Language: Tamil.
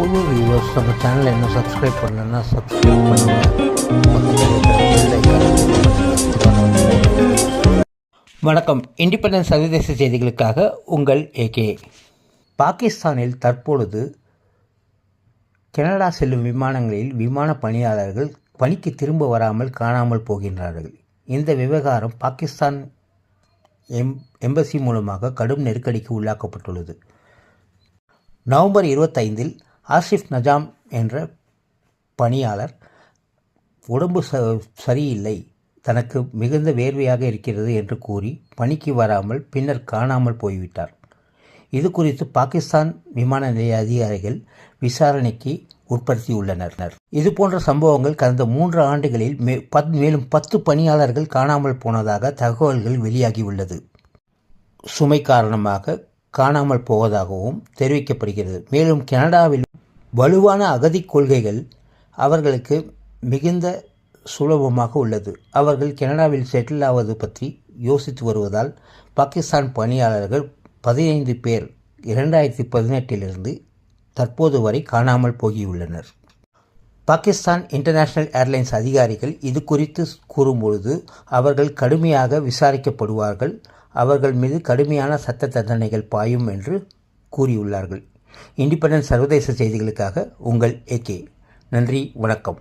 புது வியூவர்ஸ் நம்ம சேனலை இன்னும் சப்ஸ்கிரைப் பண்ணலன்னா சப்ஸ்கிரைப் பண்ணுங்கள் வணக்கம். இண்டிபெண்டன்ஸ் சர்வதேச செய்திகளுக்காக உங்கள் ஏகே பாகிஸ்தானில் தற்பொழுது கனடா செல்லும் விமானங்களில் விமான பணியாளர்கள் பணிக்கு திரும்ப வராமல் காணாமல் போகின்றார்கள். இந்த விவகாரம் பாகிஸ்தான் எம் எம்பசி மூலமாக கடும் நெருக்கடிக்கு உள்ளாக்கப்பட்டுள்ளது. நவம்பர் இருபத்தைந்தில் ஆசிஃப் நஜாம் என்ற பணியாளர் உடம்பு ச சரியில்லை. தனக்கு மிகுந்த வேர்வையாக இருக்கிறது என்று கூறி பணிக்கு வராமல் பின்னர் காணாமல் போய்விட்டார். இது குறித்து பாகிஸ்தான் விமான நிலைய அதிகாரிகள் விசாரணைக்கு உட்படுத்தியுள்ளனர். இது போன்ற சம்பவங்கள் கடந்த மூன்று ஆண்டுகளில் மே பத் மேலும் பத்து பணியாளர்கள் காணாமல் போனதாக தகவல்கள் வெளியாகியுள்ளது. சுமை காரணமாக காணாமல் போவதாகவும் தெரிவிக்கப்படுகிறது. மேலும் கனடாவில் வலுவான அகதி கொள்கைகள் அவர்களுக்கு மிகுந்த சுலபமாக உள்ளது. அவர்கள் கனடாவில் செட்டில் ஆவது பற்றி யோசித்து வருவதால் பாகிஸ்தான் பணியாளர்கள் பதினைந்து பேர் இரண்டாயிரத்தி பதினெட்டிலிருந்து தற்போது வரை காணாமல் போகியுள்ளனர். பாகிஸ்தான் இன்டர்நேஷனல் ஏர்லைன்ஸ் அதிகாரிகள் இது குறித்து கூறும்பொழுது அவர்கள் கடுமையாக விசாரிக்கப்படுவார்கள் அவர்கள் மீது கடுமையான சட்ட தண்டனைகள் பாயும் என்று கூறியுள்ளார்கள். இண்டிபெண்டன்ஸ் சர்வதேச செய்திகளுக்காக உங்கள் ஏகே. நன்றி வணக்கம்.